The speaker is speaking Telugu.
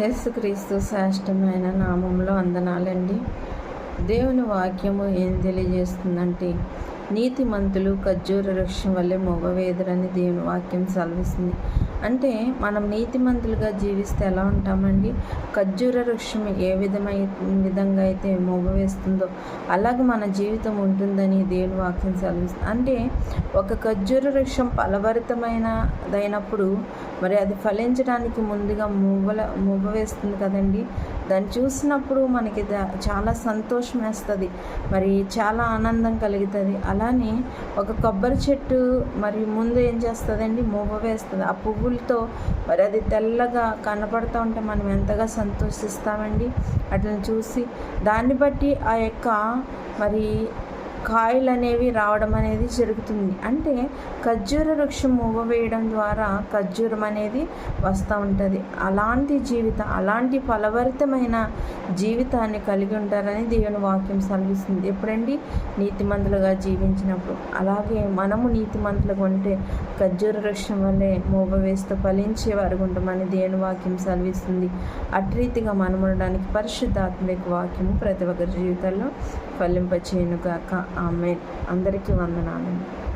యేసుక్రీస్తు శ్రేష్టమైన నామంలో అందనాలండి దేవుని వాక్యము ఏం తెలియజేస్తుందంటే నీతిమంతులు ఖర్జూర వృక్షం వల్లే మొగవేదరని దేవుని వాక్యం సెలవిస్తుంది. అంటే మనం నీతిమంతులుగా జీవిస్తే ఎలా ఉంటామండి? ఖర్జూర వృక్షం ఏ విధమై విధంగా అయితే మొగవేస్తుందో అలాగే మన జీవితం ఉంటుందని దేవుని వాక్యం సెలవిస్తుంది. అంటే ఒక ఖర్జూర వృక్షం ఫలభరితమైనదైనప్పుడు మరి అది ఫలించడానికి ముందుగా మూవల మువ్వ వేస్తుంది కదండి? దాన్ని చూసినప్పుడు మనకి చాలా సంతోషం వేస్తుంది మరి చాలా ఆనందం కలుగుతుంది. అలానే ఒక కొబ్బరి చెట్టు మరి ముందు ఏం చేస్తుందండి? మువ్వ వేస్తుంది. ఆ పువ్వులతో మరి అది తెల్లగా కనపడుతూ ఉంటే మనం ఎంతగా సంతోషిస్తామండి? అట్లా చూసి దాన్ని బట్టి ఆ యొక్క మరి కాయలు అనేవి రావడం అనేది జరుగుతుంది. అంటే ఖర్జూర వృక్షం మువ్వ వేయడం ద్వారా ఖర్జూరం అనేది వస్తూ ఉంటుంది. అలాంటి జీవితం అలాంటి ఫలభరితమైన జీవితాన్ని కలిగి ఉంటారని దేవుని వాక్యం సెలవిస్తుంది. ఎప్పుడండి? నీతిమంతులుగా జీవించినప్పుడు. అలాగే మనము నీతిమంతులుగా ఉంటే ఖర్జూర వృక్షం వల్లే మోగవేస్తూ ఫలించే వారు ఉంటామని దేవుని వాక్యం సెలవిస్తుంది. అట్రీతిగా మనం ఉండడానికి పరిశుద్ధాత్మిక వాక్యము ప్రతి ఒక్కరి జీవితంలో ఫలింపచేయను గాక ఆమె అందరికీ వందనాలు.